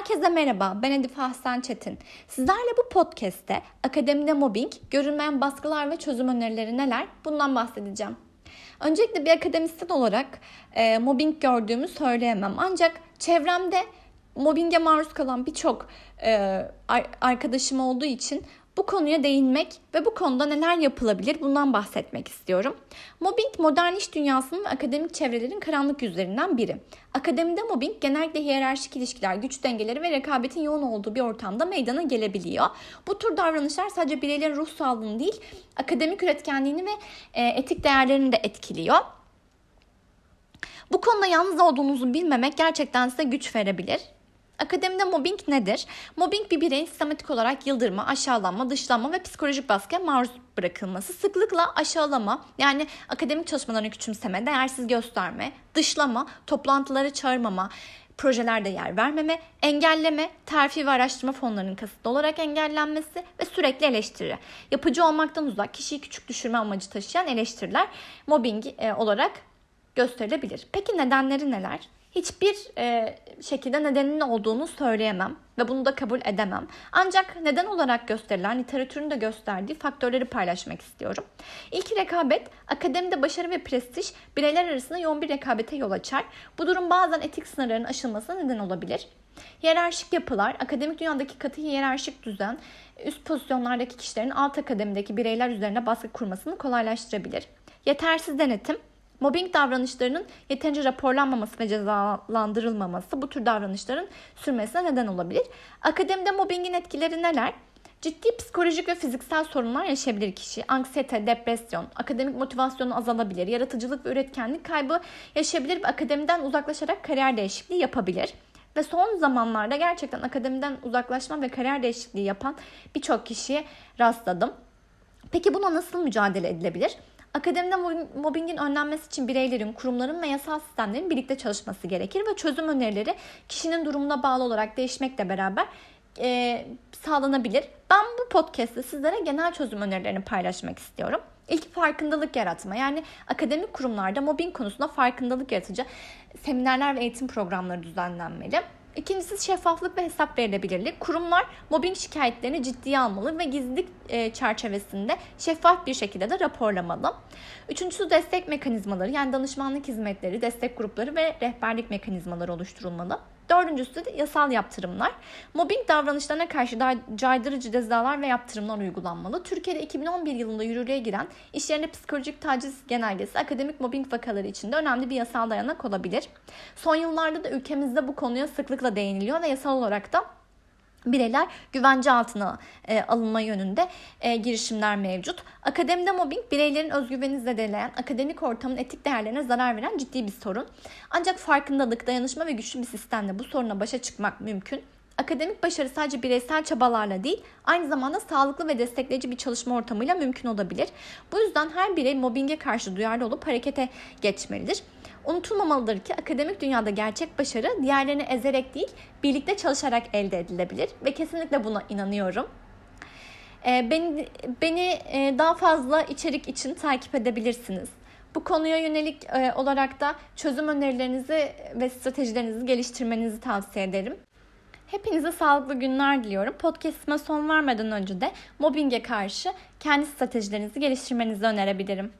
Herkese merhaba, ben Edip Ahsen Çetin. Sizlerle bu podcast'te akademide mobbing, görünmeyen baskılar ve çözüm önerileri neler? Bundan bahsedeceğim. Öncelikle bir akademisyen olarak e, mobbing gördüğümü söyleyemem. Ancak çevremde mobbinge maruz kalan birçok e, arkadaşım olduğu için bu konuya değinmek ve bu konuda neler yapılabilir bundan bahsetmek istiyorum. Mobbing modern iş dünyasının ve akademik çevrelerin karanlık yüzlerinden biri. Akademide mobbing genellikle hiyerarşik ilişkiler, güç dengeleri ve rekabetin yoğun olduğu bir ortamda meydana gelebiliyor. Bu tür davranışlar sadece bireylerin ruh sağlığını değil, akademik üretkenliğini ve e, etik değerlerini de etkiliyor. Bu konuda yalnız olduğunuzu bilmemek gerçekten size güç verebilir. Akademide mobbing nedir? Mobbing bir bireyin sistematik olarak yıldırma, aşağılanma, dışlanma ve psikolojik baskıya maruz bırakılması. Sıklıkla aşağılama yani akademik çalışmalarını küçümseme, değersiz gösterme, dışlama, toplantıları çağırmama, projelerde yer vermeme, engelleme, terfi ve araştırma fonlarının kasıtlı olarak engellenmesi ve sürekli eleştiri. Yapıcı olmaktan uzak, kişiyi küçük düşürme amacı taşıyan eleştiriler mobbing e, olarak gösterilebilir. Peki nedenleri neler? Hiçbir e, şekilde nedeninin olduğunu söyleyemem ve bunu da kabul edemem. Ancak neden olarak gösterilen, literatürün de gösterdiği faktörleri paylaşmak istiyorum. İlk rekabet, akademide başarı ve prestij bireyler arasında yoğun bir rekabete yol açar. Bu durum bazen etik sınırların aşılmasına neden olabilir. Hiyerarşik yapılar, akademik dünyadaki katı hiyerarşik düzen, üst pozisyonlardaki kişilerin alt akademideki bireyler üzerine baskı kurmasını kolaylaştırabilir. Yetersiz denetim, Mobbing davranışlarının yeterince raporlanmaması ve cezalandırılmaması bu tür davranışların sürmesine neden olabilir. Akademide mobbingin etkileri neler? Ciddi psikolojik ve fiziksel sorunlar yaşayabilir kişi. Anksiyete, depresyon, akademik motivasyonu azalabilir, yaratıcılık ve üretkenlik kaybı yaşayabilir ve akademiden uzaklaşarak kariyer değişikliği yapabilir. Ve son zamanlarda gerçekten akademiden uzaklaşma ve kariyer değişikliği yapan birçok kişiye rastladım. Peki buna nasıl mücadele edilebilir? Akademide mobbingin önlenmesi için bireylerin, kurumların ve yasal sistemlerin birlikte çalışması gerekir ve çözüm önerileri kişinin durumuna bağlı olarak değişmekle beraber e, sağlanabilir. Ben bu podcast'te sizlere genel çözüm önerilerini paylaşmak istiyorum. İlk farkındalık yaratma. Yani akademik kurumlarda mobbing konusunda farkındalık yaratıcı seminerler ve eğitim programları düzenlenmeli. İkincisi şeffaflık ve hesap verilebilirlik. Kurumlar mobbing şikayetlerini ciddiye almalı ve gizlilik e, çerçevesinde şeffaf bir şekilde de raporlamalı. Üçüncüsü destek mekanizmaları yani danışmanlık hizmetleri, destek grupları ve rehberlik mekanizmaları oluşturulmalı. Dördüncüsü de yasal yaptırımlar. Mobbing davranışlarına karşı caydırıcı cezalar ve yaptırımlar uygulanmalı. Türkiye'de 2011 yılında yürürlüğe giren iş yerine psikolojik taciz genelgesi akademik mobbing vakaları içinde önemli bir yasal dayanak olabilir. Son yıllarda da ülkemizde bu konuya sıklıkla değiniliyor ve yasal olarak da bireyler güvence altına e, alınma yönünde e, girişimler mevcut. Akademide mobbing bireylerin özgüvenini zedeleyen, akademik ortamın etik değerlerine zarar veren ciddi bir sorun. Ancak farkındalık, dayanışma ve güçlü bir sistemle bu soruna başa çıkmak mümkün. Akademik başarı sadece bireysel çabalarla değil, aynı zamanda sağlıklı ve destekleyici bir çalışma ortamıyla mümkün olabilir. Bu yüzden her birey mobbinge karşı duyarlı olup harekete geçmelidir. Unutulmamalıdır ki akademik dünyada gerçek başarı diğerlerini ezerek değil, birlikte çalışarak elde edilebilir ve kesinlikle buna inanıyorum. Ee, beni, beni e, daha fazla içerik için takip edebilirsiniz. Bu konuya yönelik e, olarak da çözüm önerilerinizi ve stratejilerinizi geliştirmenizi tavsiye ederim. Hepinize sağlıklı günler diliyorum. Podcast'ime son vermeden önce de mobbinge karşı kendi stratejilerinizi geliştirmenizi önerebilirim.